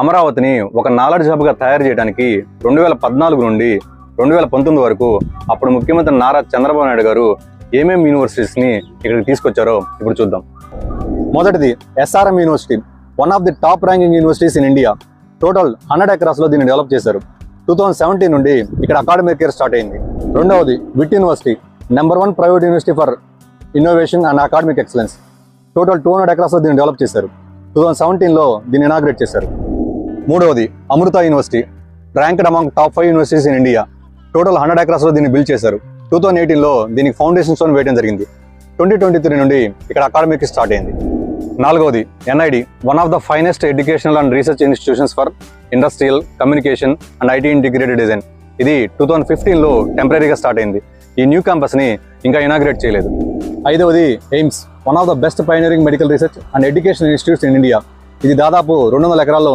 అమరావతిని ఒక నాలెడ్జ్ హబ్గా తయారు చేయడానికి రెండు వేల పద్నాలుగు నుండి రెండు వేల పంతొమ్మిది వరకు అప్పుడు ముఖ్యమంత్రి నారా చంద్రబాబు నాయుడు గారు ఏమేం యూనివర్సిటీస్ని ఇక్కడికి తీసుకొచ్చారో ఇప్పుడు చూద్దాం. మొదటిది SRM university one of the top ranking universities in India. Total hundred ఎకరాస్లో దీన్ని డెవలప్ చేశారు. టూ థౌజండ్ సెవెంటీన్ నుండి ఇక్కడ అకాడమిక్ ఇయర్ స్టార్ట్ అయింది. రెండవది VIT university number one private university for innovation and academic excellence. Total two hundred ఎకరాస్లో దీన్ని develop చేశారు. Two thousand సెవెంటీన్లో దీన్ని ఇనాగ్రేట్ చేశారు. మూడవది Amrita university. Ranked among top five universities in India total hundred ఎకరాస్లో దీన్ని build చేశారు. టూ థౌసండ్ ఎయిటీన్లో దీనికి ఫౌండేషన్ స్టోన్ వేయడం జరిగింది. ట్వంటీ ట్వంటీ త్రీ నుండి ఇక్కడ అకాడమిక్ స్టార్ట్ అయింది. నాలుగవది NID one of the finest educational and research institutions for industrial communication and IT integrated design ఇది టూ థౌసండ్ ఫిఫ్టీన్లో టెంపరీగా స్టార్ట్ అయింది. ఈ న్యూ క్యాంపస్ని ఇంకా ఇనాగ్రేట్ చేయలేదు. ఐదవది AIIMS one of the best pioneering medical research and education institutes in India ఇది దాదాపు రెండు వందల ఎకరాల్లో ఉంది.